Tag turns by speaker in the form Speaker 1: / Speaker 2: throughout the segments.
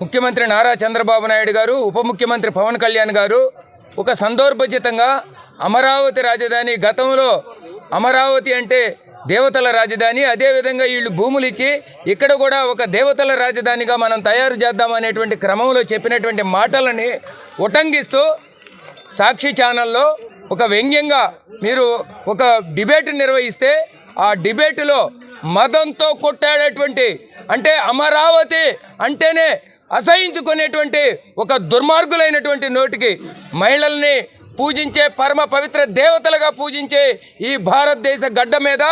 Speaker 1: ముఖ్యమంత్రి నారా చంద్రబాబు నాయుడు గారు ఉప ముఖ్యమంత్రి పవన్ కళ్యాణ్ గారు ఒక సందర్భోచితంగా అమరావతి రాజధాని గతంలో అమరావతి అంటే దేవతల రాజధాని. అదేవిధంగా వీళ్ళు భూములు ఇచ్చి ఇక్కడ కూడా ఒక దేవతల రాజధానిగా మనం తయారు చేద్దామనేటువంటి క్రమంలో చెప్పినటువంటి మాటలని ఉటంకిస్తూ సాక్షి ఛానల్లో ఒక వ్యంగ్యంగా మీరు ఒక డిబేట్ నిర్వహిస్తే ఆ డిబేటులో మదంతో కొట్టాడేటువంటి అంటే అమరావతి అంటేనే అసహించుకునేటువంటి ఒక దుర్మార్గులైనటువంటి నోటికి మహిళల్ని పూజించే పరమ పవిత్ర దేవతలుగా పూజించే ఈ భారతదేశ గడ్డ మీద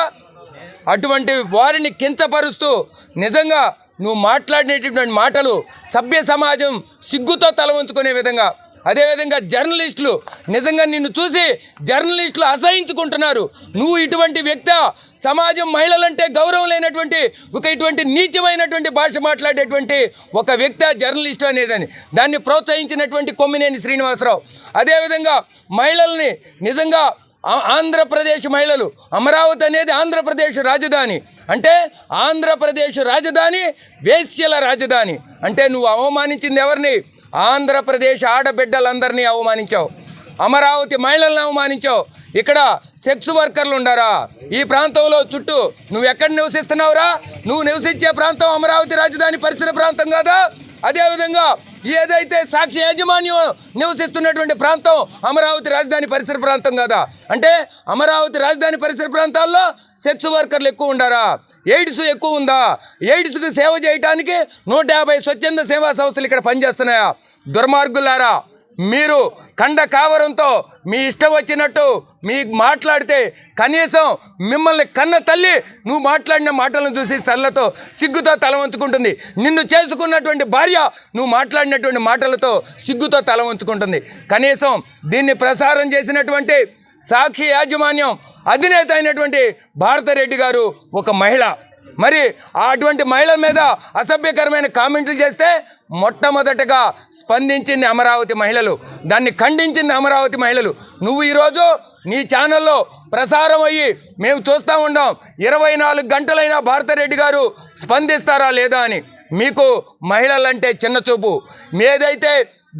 Speaker 1: అటువంటి వారిని కించపరుస్తూ నిజంగా నువ్వు మాట్లాడినటువంటి మాటలు సభ్య సమాజం సిగ్గుతో తల వంచుకునే విధంగా అదేవిధంగా జర్నలిస్టులు నిజంగా నిన్ను చూసి జర్నలిస్టులు అసహించుకుంటున్నారు. నువ్వు ఇటువంటి వ్యక్తి సమాజం మహిళలంటే గౌరవం లేనటువంటి ఒక ఇటువంటి నీచమైనటువంటి భాష మాట్లాడేటువంటి ఒక వ్యక్తి జర్నలిస్టు అనేదని దాన్ని ప్రోత్సహించినటువంటి కొమ్మినేని శ్రీనివాసరావు. అదేవిధంగా మహిళల్ని నిజంగా ఆంధ్రప్రదేశ్ మహిళలు అమరావతి అనేది ఆంధ్రప్రదేశ్ రాజధాని. అంటే ఆంధ్రప్రదేశ్ రాజధాని వేశ్యల రాజధాని. అంటే నువ్వు అవమానించింది ఎవరిని? ఆంధ్రప్రదేశ్ ఆడబిడ్డలందరినీ అవమానించావు. అమరావతి మహిళలను అవమానించావు. ఇక్కడ సెక్స్ వర్కర్లు ఉండారా? ఈ ప్రాంతంలో చుట్టూ నువ్వు ఎక్కడ నివసిస్తున్నావురా? నువ్వు నివసించే ప్రాంతం అమరావతి రాజధాని పరిసర ప్రాంతం కాదా? అదేవిధంగా ఏదైతే సాక్షి యాజమాన్యం నివసిస్తున్నటువంటి ప్రాంతం అమరావతి రాజధాని పరిసర ప్రాంతం కదా? అంటే అమరావతి రాజధాని పరిసర ప్రాంతాల్లో సెక్స్ వర్కర్లు ఎక్కువ ఉండారా? ఎయిడ్స్ ఎక్కువ ఉందా? ఎయిడ్స్కి సేవ చేయడానికి నూట యాభై స్వచ్ఛంద సేవా సంస్థలు ఇక్కడ పనిచేస్తున్నాయా? దుర్మార్గులారా! మీరు కండ కావరంతో మీ ఇష్టం వచ్చినట్టు మీకు మాట్లాడితే కనీసం మిమ్మల్ని కన్న తల్లి నువ్వు మాట్లాడిన మాటలను చూసి చల్లతో సిగ్గుతో తల వంచుకుంటుంది నిన్ను చేసుకున్నటువంటి భార్య నువ్వు మాట్లాడినటువంటి మాటలతో సిగ్గుతో తల వంచుకుంటుంది కనీసం దీన్ని ప్రసారం చేసినటువంటి సాక్షి యాజమాన్యం అధినేత అయినటువంటి భారతరెడ్డి గారు ఒక మహిళ. మరి అటువంటి మహిళ మీద అసభ్యకరమైన కామెంట్లు చేస్తే మొట్టమొదటగా స్పందించింది అమరావతి మహిళలు దాన్ని ఖండించింది అమరావతి మహిళలు. నువ్వు ఈరోజు నీ ఛానల్లో ప్రసారం అయ్యి మేము చూస్తూ ఉన్నాం ఇరవై నాలుగు గంటలైనా భారతరెడ్డి గారు స్పందిస్తారా లేదా అని. మీకు మహిళలంటే చిన్న చూపు. ఏదైతే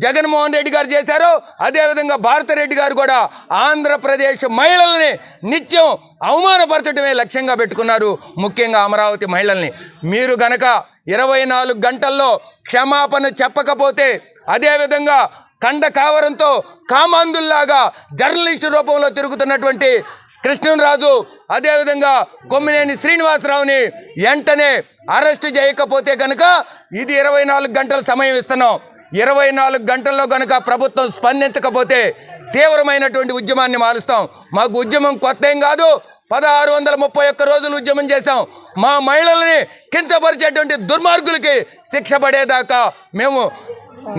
Speaker 1: జగన్మోహన్ రెడ్డి గారు చేశారో అదేవిధంగా భారతరెడ్డి గారు కూడా ఆంధ్రప్రదేశ్ మహిళల్ని నిత్యం అవమానపరచడమే లక్ష్యంగా పెట్టుకున్నారు ముఖ్యంగా అమరావతి మహిళల్ని. మీరు గనక ఇరవై నాలుగు గంటల్లో క్షమాపణ చెప్పకపోతే అదేవిధంగా కండ కావరంతో కామాందుల్లాగా జర్నలిస్టు రూపంలో తిరుగుతున్నటువంటి కృష్ణరాజు అదేవిధంగా కొమ్మినేని శ్రీనివాసరావుని వెంటనే అరెస్ట్ చేయకపోతే కనుక ఇది ఇరవై నాలుగు గంటల సమయం ఇస్తున్నాం. ఇరవై నాలుగు గంటల్లో కనుక ప్రభుత్వం స్పందించకపోతే తీవ్రమైనటువంటి ఉద్యమాన్ని మారుస్తాం. మాకు ఉద్యమం కొత్త ఏం కాదు. పదహారు వందల ముప్పై ఒక్క రోజులు ఉద్యమం చేశాం. మా మహిళల్ని కించపరిచేటువంటి దుర్మార్గులకి శిక్ష పడేదాకా మేము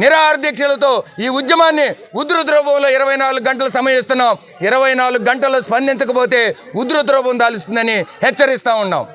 Speaker 1: నిరాహార దీక్షలతో ఈ ఉద్యమాన్ని ఉధృత రూపంలో ఇరవై నాలుగు గంటలు సమయిస్తున్నాం ఇరవై నాలుగు గంటలు స్పందించకపోతే ఉధృత రూపం దాలుస్తుందని హెచ్చరిస్తూ ఉన్నాం.